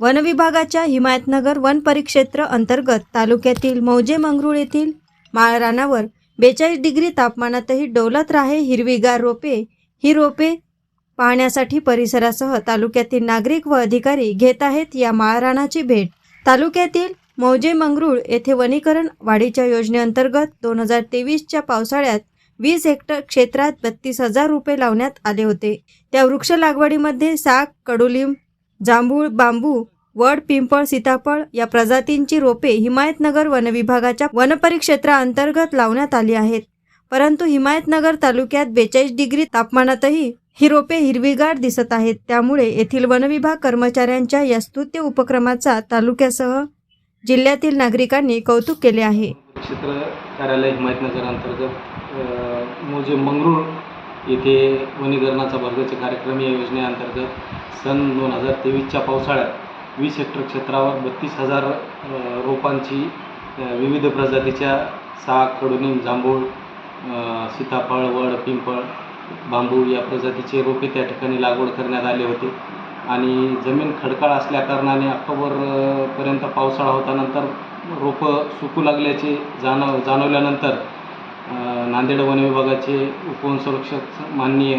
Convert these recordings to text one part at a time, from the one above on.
वनविभागाच्या हिमायतनगर वन परिक्षेत्र अंतर्गत तालुक्यातील मौजे मंगरुळ येथील माळरानावर बेचाळीस डिग्री तापमानातही डोलत राहे हिरवीगार रोपे. ही रोपे पाहण्यासाठी परिसरासह तालुक्यातील नागरिक व अधिकारी घेत आहेत या माळरानाची भेट. तालुक्यातील मौजे मंगरुळ येथे वनीकरण वाढीच्या योजनेअंतर्गत दोन हजार तेवीसच्या पावसाळ्यात वीस हेक्टर क्षेत्रात बत्तीस हजार रुपये लावण्यात आले होते. त्या वृक्ष लागवडीमध्ये साग कडुलिंब जांभूळ बांबू वड पिंपळ सीताफळ या प्रजातींची रोपे हिमायतनगर वनविभागाच्या वनपरिक्षेत्राअंतर्गत लावण्यात आली आहेत. परंतु हिमायतनगर तालुक्यात बेचाळीस डिग्री तापमानातही ही रोपे हिरवीगार दिसत आहेत. त्यामुळे येथील वनविभाग कर्मचाऱ्यांच्या या स्तुत्य उपक्रमाचा तालुक्यासह जिल्ह्यातील नागरिकांनी कौतुक केले आहे. क्षेत्र कार्यालय हिमायतनगर अंतर्गत मंगरूळ येथे वनीकरणाचा भरगचे कार्यक्रम या योजनेअंतर्गत सन दोन हजार तेवीसच्या पावसाळ्यात वीस हेक्टर क्षेत्रावर बत्तीस हजार रोपांची विविध प्रजातीच्या साग कडुनिंब जांभूळ सीताफळ वड पिंपळ बांबू या प्रजातीचे रोपे त्या ठिकाणी लागवड करण्यात आले होते. आणि जमीन खडकाळ असल्याकारणाने ऑक्टोबरपर्यंत पावसाळा होता नंतर रोपं सुकू लागल्याचे जाणव जाणवल्यानंतर नांदेड वन विभागाचे उपवनसंरक्षक माननीय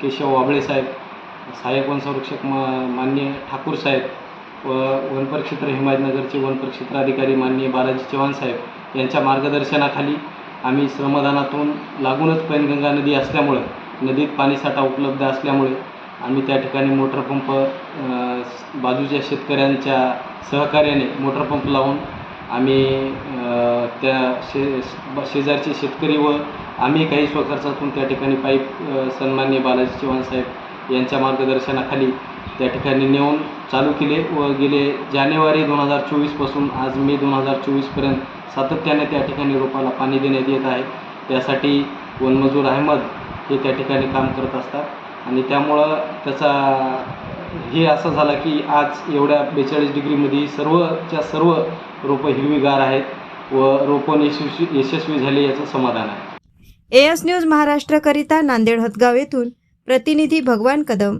केशव वाबळे साहेब सहाय्यक वनसंरक्षक मा माननीय ठाकूर साहेब व वनपरिक्षेत्र हिमायतनगरचे वनपरिक्षेत्र अधिकारी माननीय बालाजी चव्हाण साहेब यांच्या मार्गदर्शनाखाली आम्ही श्रमदानातून लागूनच पैनगंगा नदी असल्यामुळं नदीत पाणीसाठा उपलब्ध असल्यामुळे आम्ही त्या ठिकाणी मोटर पंप बाजूच्या शेतकऱ्यांच्या सहकार्याने मोटर पंप लावून आम्ही त्या शे शेजारचे शेतकरी व आम्ही काही स्वखर्चातून त्या ठिकाणी पाईप सन्मान्य सन्माननीय बालाजी चव्हाण साहेब यांच्या मार्गदर्शनाखाली त्या ठिकाणी नेऊन चालू केले व गेले जानेवारी दोन हजार चोवीसपासून आज मे दोन हजार चोवीसपर्यंत सातत्याने त्या ठिकाणी रोपाला पाणी देण्यात येत आहे. त्यासाठी वनमजूर अहमद हे त्या ठिकाणी काम करत असतात आणि त्यामुळं त्याचा हे असं झालं की आज एवढ्या बेचाळीस डिग्रीमध्ये सर्वच्या सर्व रोपं हिरवीगार आहेत व रोपण यशस्वी यशस्वी झाले याचं समाधान आहे. एएस न्यूज महाराष्ट्रकरिता नांदेड हदगाव येथून प्रतिनिधी भगवान कदम.